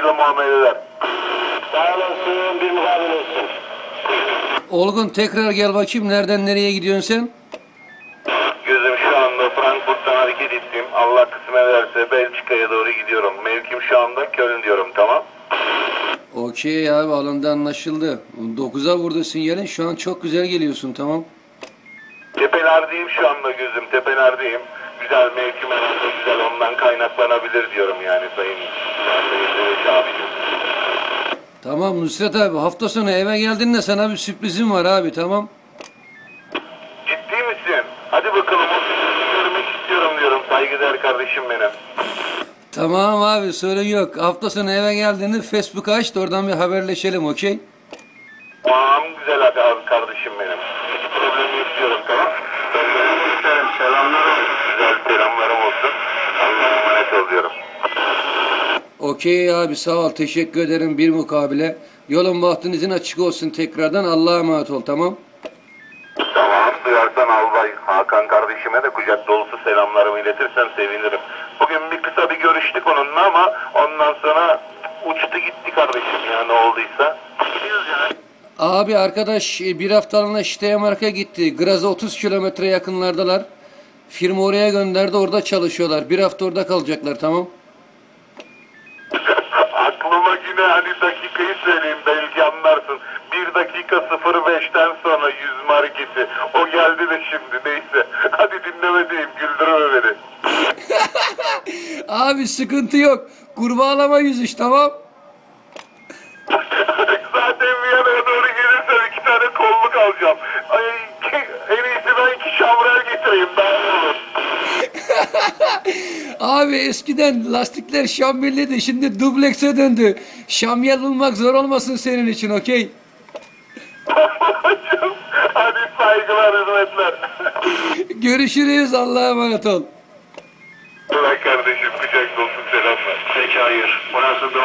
hayırlı muameleler. Sağ olasın bir mukabil olsun. Olgun tekrar gel bakayım nereden nereye gidiyorsun sen? Gözüm şu anda Frankfurt'tan hareket ettim. Allah kısmet ederse Belçika'ya doğru gidiyorum. Mevkim şu anda Köln diyorum tamam. Okey abi alındı anlaşıldı. 9'a vurdu sinyalin şu an çok güzel geliyorsun tamam. Tepelerdeyim şu anda gözüm tepelerdeyim. Güzel mevkim herhalde güzel ondan kaynaklanabilir diyorum yani sayın. Tamam Nusret abi hafta sonu eve geldiğinde sana bir sürprizim var abi tamam. Ciddi misin? Hadi bakalım o sürprizi görmek istiyorum diyorum saygıdeğer kardeşim benim. Tamam abi sorun yok. Hafta sonu eve geldiğinde Facebook'u aç da oradan bir haberleşelim okey? Tamam güzel hadi abi kardeşim benim. Hiç problem yok diyorum tamam. Selam, selamlar olsun. Güzel Okey abi sağ ol teşekkür ederim bir mukabele. Yolun bahtınızın açık olsun tekrardan Allah'a emanet ol tamam. Tamam duyarsan albay Hakan kardeşime de kucak dolusu selamlarımı iletirsen sevinirim. Bugün bir kısa bir görüştük onunla ama ondan sonra uçtu gitti kardeşim ya ne olduysa. Gidiyoruz yani. Abi arkadaş e, bir haftalığına Steiermark'a gitti. Graz'a 30 kilometre yakınlardalar. Firma oraya gönderdi orada çalışıyorlar. Bir hafta orada kalacaklar tamam. Yine hani dakikayı söyleyeyim belki anlarsın. 1 dakika 05'ten sonra 100 marketi. O geldi de şimdi neyse. Hadi dinlemedeyim güldürme beni. Abi sıkıntı yok. Kurbağalama yüzüş tamam. Zaten Viyana'ya doğru gelirsem iki tane kolluk alacağım. Ay, en iyisi ben iki şamrel getireyim olur. Abi eskiden lastikler şambilliydi şimdi dublekse döndü. Şamyel bulmak zor olmasın senin için okey. Hadi saygılar hürmetler. Görüşürüz Allah'a emanet ol. Bırak kardeşim kucak dolusu selamlar. Peki hayır. Burası doğru.